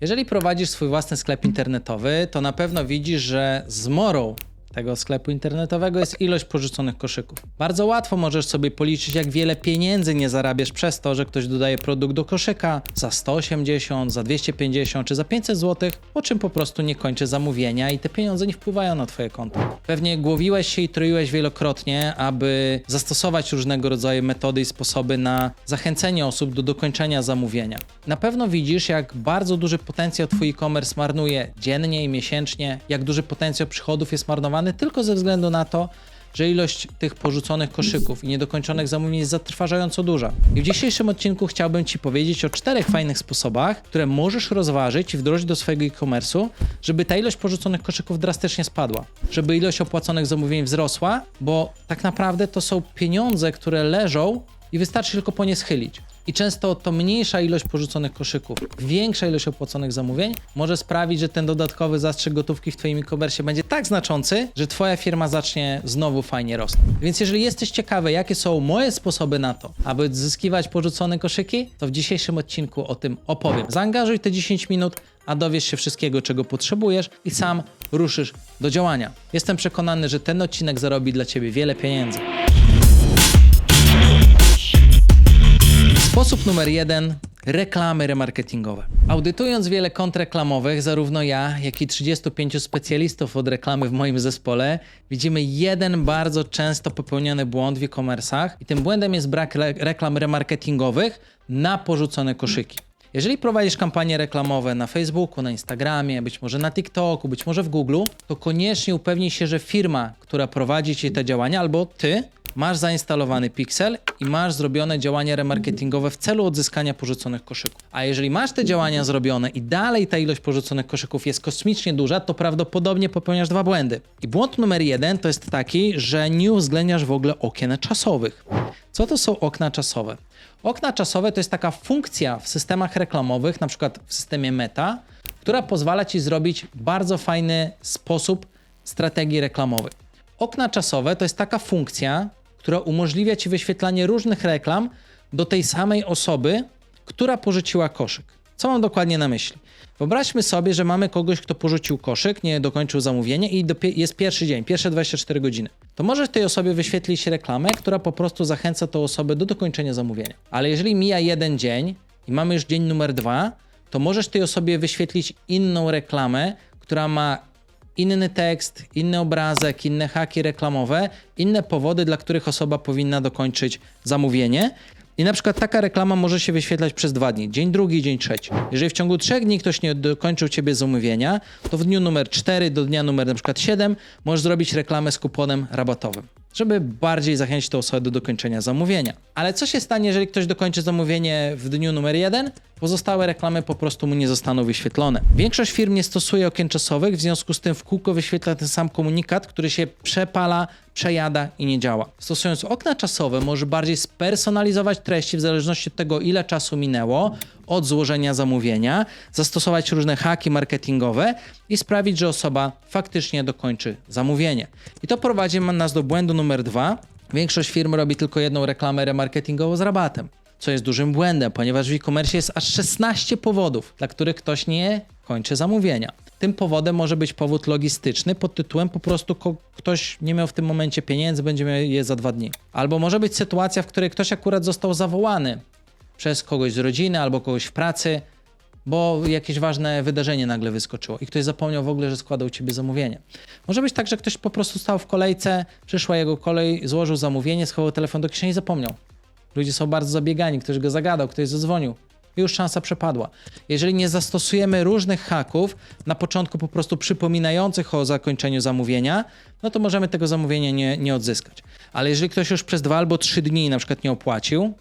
Jeżeli prowadzisz swój własny sklep internetowy, to na pewno widzisz, że zmorą tego sklepu internetowego jest ilość porzuconych koszyków. Bardzo łatwo możesz sobie policzyć, jak wiele pieniędzy nie zarabiasz przez to, że ktoś dodaje produkt do koszyka za 180, za 250 czy za 500 zł, po czym po prostu nie kończy zamówienia i te pieniądze nie wpływają na twoje konto. Pewnie głowiłeś się i troiłeś wielokrotnie, aby zastosować różnego rodzaju metody i sposoby na zachęcenie osób do dokończenia zamówienia. Na pewno widzisz, jak bardzo duży potencjał twój e-commerce marnuje dziennie i miesięcznie, jak duży potencjał przychodów jest marnowany tylko ze względu na to, że ilość tych porzuconych koszyków i niedokończonych zamówień jest zatrważająco duża. I w dzisiejszym odcinku chciałbym Ci powiedzieć o czterech fajnych sposobach, które możesz rozważyć i wdrożyć do swojego e-commerce'u, żeby ta ilość porzuconych koszyków drastycznie spadła, żeby ilość opłaconych zamówień wzrosła, bo tak naprawdę to są pieniądze, które leżą i wystarczy tylko po nie schylić. I często to mniejsza ilość porzuconych koszyków, większa ilość opłaconych zamówień może sprawić, że ten dodatkowy zastrzyk gotówki w Twoim e-commerce będzie tak znaczący, że Twoja firma zacznie znowu fajnie rosnąć. Więc jeżeli jesteś ciekawy, jakie są moje sposoby na to, aby odzyskiwać porzucone koszyki, to w dzisiejszym odcinku o tym opowiem. Zaangażuj te 10 minut, a dowiesz się wszystkiego, czego potrzebujesz i sam ruszysz do działania. Jestem przekonany, że ten odcinek zarobi dla Ciebie wiele pieniędzy. Sposób numer jeden. Reklamy remarketingowe. Audytując wiele kont reklamowych, zarówno ja, jak i 35 specjalistów od reklamy w moim zespole, widzimy jeden bardzo często popełniany błąd w e-commerce'ach i tym błędem jest brak re reklam remarketingowych na porzucone koszyki. Jeżeli prowadzisz kampanie reklamowe na Facebooku, na Instagramie, być może na TikToku, być może w Google, to koniecznie upewnij się, że firma, która prowadzi ci te działania, albo ty, masz zainstalowany Pixel i masz zrobione działania remarketingowe w celu odzyskania porzuconych koszyków. A jeżeli masz te działania zrobione i dalej ta ilość porzuconych koszyków jest kosmicznie duża, to prawdopodobnie popełniasz dwa błędy. I błąd numer jeden to jest taki, że nie uwzględniasz w ogóle okien czasowych. Co to są okna czasowe? Okna czasowe to jest taka funkcja w systemach reklamowych, na przykład w systemie Meta, która pozwala ci zrobić bardzo fajny sposób strategii reklamowej. Okna czasowe to jest taka funkcja, która umożliwia ci wyświetlanie różnych reklam do tej samej osoby, która porzuciła koszyk. Co mam dokładnie na myśli? Wyobraźmy sobie, że mamy kogoś, kto porzucił koszyk, nie dokończył zamówienia i jest pierwszy dzień, pierwsze 24 godziny. To możesz tej osobie wyświetlić reklamę, która po prostu zachęca tą osobę do dokończenia zamówienia. Ale jeżeli mija jeden dzień i mamy już dzień numer dwa, to możesz tej osobie wyświetlić inną reklamę, która ma inny tekst, inny obrazek, inne haki reklamowe, inne powody, dla których osoba powinna dokończyć zamówienie. I na przykład taka reklama może się wyświetlać przez dwa dni, dzień drugi, dzień trzeci. Jeżeli w ciągu trzech dni ktoś nie dokończył ciebie zamówienia, to w dniu numer 4 do dnia numer na przykład 7 możesz zrobić reklamę z kuponem rabatowym, żeby bardziej zachęcić tę osobę do dokończenia zamówienia. Ale co się stanie, jeżeli ktoś dokończy zamówienie w dniu numer 1? Pozostałe reklamy po prostu mu nie zostaną wyświetlone. Większość firm nie stosuje okien czasowych, w związku z tym w kółko wyświetla ten sam komunikat, który się przepala, przejada i nie działa. Stosując okna czasowe, możesz bardziej spersonalizować treści w zależności od tego, ile czasu minęło od złożenia zamówienia, zastosować różne haki marketingowe i sprawić, że osoba faktycznie dokończy zamówienie. I to prowadzi nas do błędu numer dwa. Większość firm robi tylko jedną reklamę remarketingową z rabatem co jest dużym błędem, ponieważ w e-commerce jest aż 16 powodów, dla których ktoś nie kończy zamówienia. Tym powodem może być powód logistyczny pod tytułem po prostu ktoś nie miał w tym momencie pieniędzy, będzie miał je za dwa dni. Albo może być sytuacja, w której ktoś akurat został zawołany przez kogoś z rodziny albo kogoś w pracy, bo jakieś ważne wydarzenie nagle wyskoczyło i ktoś zapomniał w ogóle, że składał ciebie zamówienie. Może być tak, że ktoś po prostu stał w kolejce, przyszła jego kolej, złożył zamówienie, schował telefon do kieszeni i zapomniał. Ludzie są bardzo zabiegani, ktoś go zagadał, ktoś zadzwonił. I już szansa przepadła. Jeżeli nie zastosujemy różnych haków, na początku po prostu przypominających o zakończeniu zamówienia, no to możemy tego zamówienia nie, nie odzyskać. Ale jeżeli ktoś już przez dwa albo trzy dni na przykład nie opłacił,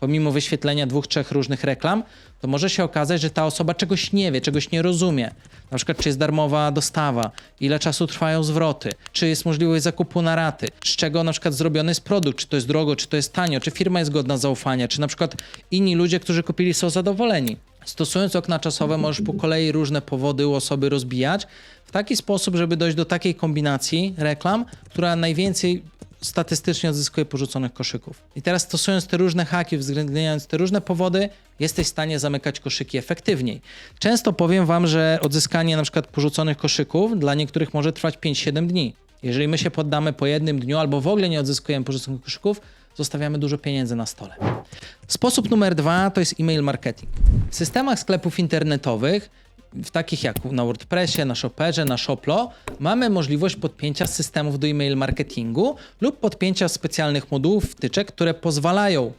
pomimo wyświetlenia dwóch, trzech różnych reklam, to może się okazać, że ta osoba czegoś nie wie, czegoś nie rozumie. Na przykład, czy jest darmowa dostawa, ile czasu trwają zwroty, czy jest możliwość zakupu na raty, z czego na przykład zrobiony jest produkt, czy to jest drogo, czy to jest tanio, czy firma jest godna zaufania, czy na przykład inni ludzie, którzy kupili są zadowoleni. Stosując okna czasowe, możesz po kolei różne powody u osoby rozbijać w taki sposób, żeby dojść do takiej kombinacji reklam, która najwięcej statystycznie odzyskuje porzuconych koszyków. I teraz stosując te różne haki, uwzględniając te różne powody, jesteś w stanie zamykać koszyki efektywniej. Często powiem wam, że odzyskanie na przykład porzuconych koszyków dla niektórych może trwać 5-7 dni. Jeżeli my się poddamy po jednym dniu albo w ogóle nie odzyskujemy porzuconych koszyków, zostawiamy dużo pieniędzy na stole. Sposób numer dwa to jest e-mail marketing. W systemach sklepów internetowych, w takich jak na WordPressie, na Shopperze, na Shoplo, mamy możliwość podpięcia systemów do e-mail marketingu lub podpięcia specjalnych modułów, wtyczek, które pozwalają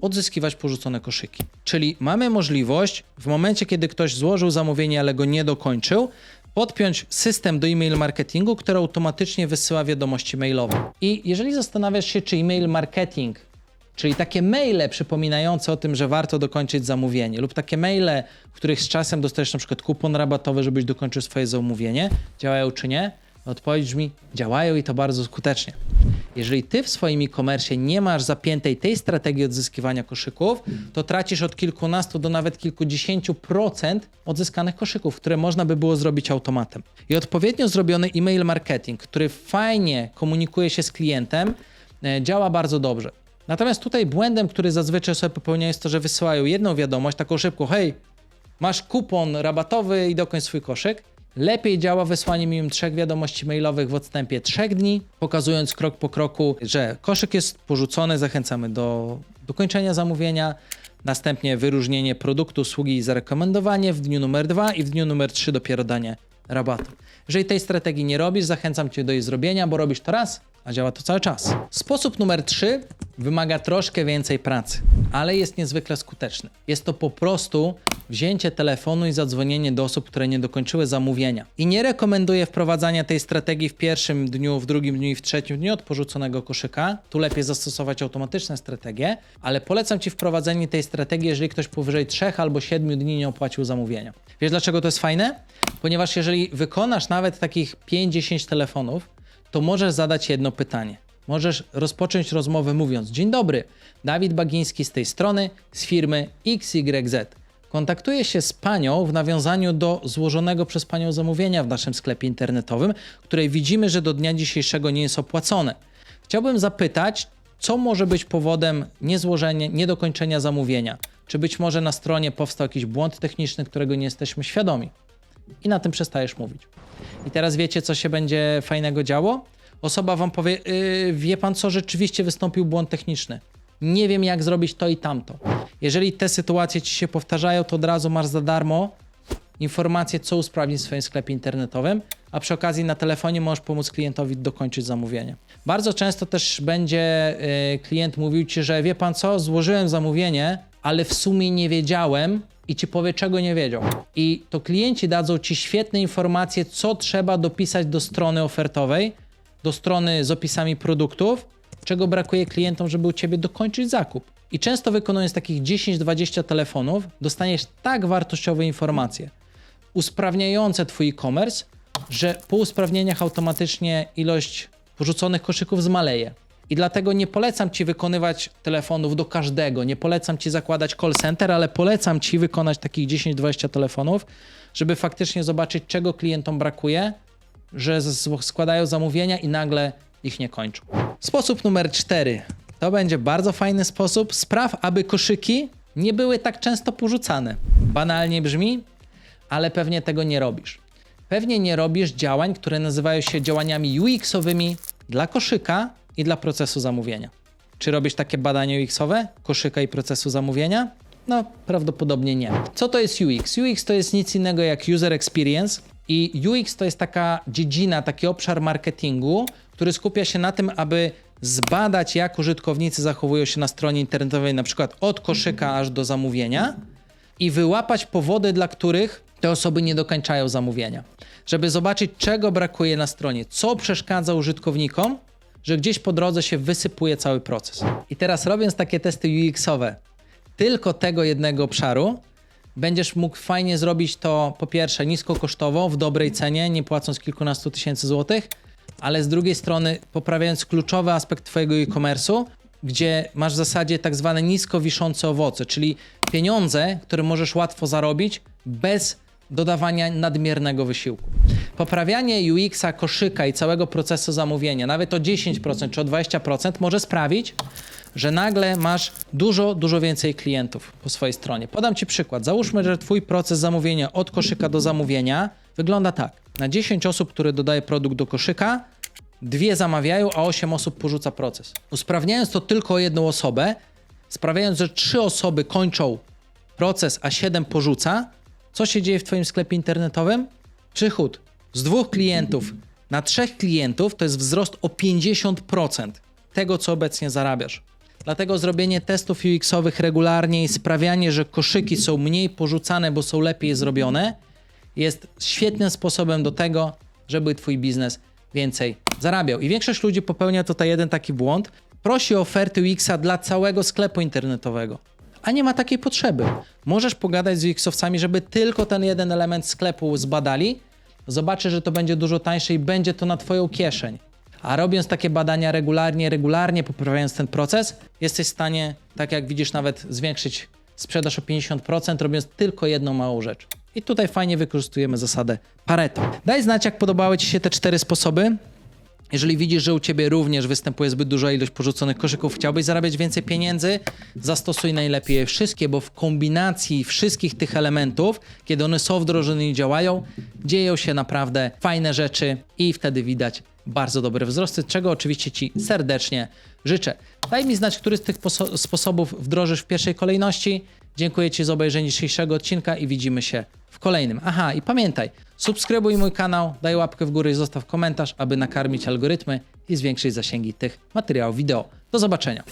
odzyskiwać porzucone koszyki. Czyli mamy możliwość w momencie, kiedy ktoś złożył zamówienie, ale go nie dokończył, podpiąć system do e-mail marketingu, który automatycznie wysyła wiadomości mailowe. I jeżeli zastanawiasz się, czy e-mail marketing Czyli takie maile przypominające o tym, że warto dokończyć zamówienie, lub takie maile, w których z czasem dostajesz na przykład kupon rabatowy, żebyś dokończył swoje zamówienie, działają czy nie? Odpowiedź brzmi: działają i to bardzo skutecznie. Jeżeli ty w swoim e-commerce nie masz zapiętej tej strategii odzyskiwania koszyków, to tracisz od kilkunastu do nawet kilkudziesięciu procent odzyskanych koszyków, które można by było zrobić automatem. I odpowiednio zrobiony e-mail marketing, który fajnie komunikuje się z klientem, e, działa bardzo dobrze. Natomiast tutaj błędem, który zazwyczaj sobie popełniają, jest to, że wysyłają jedną wiadomość, taką szybką, hej, masz kupon rabatowy i dokończ swój koszyk. Lepiej działa wysłanie minimum trzech wiadomości mailowych w odstępie trzech dni, pokazując krok po kroku, że koszyk jest porzucony, zachęcamy do dokończenia zamówienia, następnie wyróżnienie produktu, usługi i zarekomendowanie w dniu numer dwa i w dniu numer trzy dopiero danie rabatu. Jeżeli tej strategii nie robisz, zachęcam Cię do jej zrobienia, bo robisz to raz, a działa to cały czas. Sposób numer 3 wymaga troszkę więcej pracy, ale jest niezwykle skuteczny. Jest to po prostu wzięcie telefonu i zadzwonienie do osób, które nie dokończyły zamówienia. I nie rekomenduję wprowadzania tej strategii w pierwszym dniu, w drugim dniu i w trzecim dniu od porzuconego koszyka. Tu lepiej zastosować automatyczne strategie, ale polecam Ci wprowadzenie tej strategii, jeżeli ktoś powyżej 3 albo 7 dni nie opłacił zamówienia. Wiesz dlaczego to jest fajne? Ponieważ jeżeli wykonasz nawet takich 5-10 telefonów, to możesz zadać jedno pytanie. Możesz rozpocząć rozmowę mówiąc: Dzień dobry, Dawid Bagiński z tej strony, z firmy XYZ. Kontaktuję się z panią w nawiązaniu do złożonego przez panią zamówienia w naszym sklepie internetowym, której widzimy, że do dnia dzisiejszego nie jest opłacone. Chciałbym zapytać, co może być powodem niezłożenia, niedokończenia zamówienia? Czy być może na stronie powstał jakiś błąd techniczny, którego nie jesteśmy świadomi? I na tym przestajesz mówić. I teraz wiecie, co się będzie fajnego działo? Osoba wam powie, yy, wie pan co, rzeczywiście wystąpił błąd techniczny. Nie wiem, jak zrobić to i tamto. Jeżeli te sytuacje ci się powtarzają, to od razu masz za darmo informację, co usprawnić w swoim sklepie internetowym, a przy okazji na telefonie możesz pomóc klientowi dokończyć zamówienie. Bardzo często też będzie yy, klient mówił ci, że wie pan co, złożyłem zamówienie, ale w sumie nie wiedziałem, i ci powie, czego nie wiedział. I to klienci dadzą ci świetne informacje, co trzeba dopisać do strony ofertowej, do strony z opisami produktów, czego brakuje klientom, żeby u ciebie dokończyć zakup. I często wykonując takich 10-20 telefonów, dostaniesz tak wartościowe informacje, usprawniające twój e-commerce, że po usprawnieniach automatycznie ilość porzuconych koszyków zmaleje. I dlatego nie polecam ci wykonywać telefonów do każdego, nie polecam ci zakładać call center, ale polecam ci wykonać takich 10-20 telefonów, żeby faktycznie zobaczyć, czego klientom brakuje, że składają zamówienia i nagle ich nie kończą. Sposób numer 4. To będzie bardzo fajny sposób. Spraw, aby koszyki nie były tak często porzucane. Banalnie brzmi, ale pewnie tego nie robisz. Pewnie nie robisz działań, które nazywają się działaniami UX-owymi dla koszyka i dla procesu zamówienia. Czy robisz takie badania UX-owe koszyka i procesu zamówienia? No, prawdopodobnie nie. Co to jest UX? UX to jest nic innego jak user experience i UX to jest taka dziedzina, taki obszar marketingu, który skupia się na tym, aby zbadać, jak użytkownicy zachowują się na stronie internetowej, na przykład od koszyka aż do zamówienia i wyłapać powody, dla których te osoby nie dokończają zamówienia. Żeby zobaczyć, czego brakuje na stronie, co przeszkadza użytkownikom, że gdzieś po drodze się wysypuje cały proces. I teraz robiąc takie testy UX-owe tylko tego jednego obszaru, będziesz mógł fajnie zrobić to po pierwsze niskokosztowo, w dobrej cenie, nie płacąc kilkunastu tysięcy złotych, ale z drugiej strony poprawiając kluczowy aspekt twojego e-commerce'u, gdzie masz w zasadzie tak zwane nisko wiszące owoce, czyli pieniądze, które możesz łatwo zarobić bez dodawania nadmiernego wysiłku. Poprawianie UX-a, koszyka i całego procesu zamówienia, nawet o 10% czy o 20%, może sprawić, że nagle masz dużo, dużo więcej klientów po swojej stronie. Podam Ci przykład. Załóżmy, że Twój proces zamówienia od koszyka do zamówienia wygląda tak. Na 10 osób, które dodaje produkt do koszyka, dwie zamawiają, a 8 osób porzuca proces. Usprawniając to tylko o jedną osobę, sprawiając, że 3 osoby kończą proces, a 7 porzuca, co się dzieje w Twoim sklepie internetowym? Przychód z dwóch klientów na trzech klientów to jest wzrost o 50% tego, co obecnie zarabiasz. Dlatego zrobienie testów UX-owych regularnie i sprawianie, że koszyki są mniej porzucane, bo są lepiej zrobione, jest świetnym sposobem do tego, żeby Twój biznes więcej zarabiał. I większość ludzi popełnia tutaj jeden taki błąd. Prosi o oferty UX-a dla całego sklepu internetowego. A nie ma takiej potrzeby. Możesz pogadać z UX-owcami, żeby tylko ten jeden element sklepu zbadali. Zobaczysz, że to będzie dużo tańsze i będzie to na Twoją kieszeń. A robiąc takie badania regularnie, regularnie poprawiając ten proces, jesteś w stanie, tak jak widzisz, nawet zwiększyć sprzedaż o 50%, robiąc tylko jedną małą rzecz. I tutaj fajnie wykorzystujemy zasadę Pareto. Daj znać, jak podobały Ci się te cztery sposoby. Jeżeli widzisz, że u Ciebie również występuje zbyt duża ilość porzuconych koszyków, chciałbyś zarabiać więcej pieniędzy, zastosuj najlepiej wszystkie, bo w kombinacji wszystkich tych elementów, kiedy one są wdrożone i działają, dzieją się naprawdę fajne rzeczy i wtedy widać bardzo dobre wzrosty, czego oczywiście Ci serdecznie życzę. Daj mi znać, który z tych poso- sposobów wdrożysz w pierwszej kolejności. Dziękuję Ci za obejrzenie dzisiejszego odcinka i widzimy się w kolejnym. Aha, i pamiętaj, subskrybuj mój kanał, daj łapkę w górę i zostaw komentarz, aby nakarmić algorytmy i zwiększyć zasięgi tych materiałów wideo. Do zobaczenia.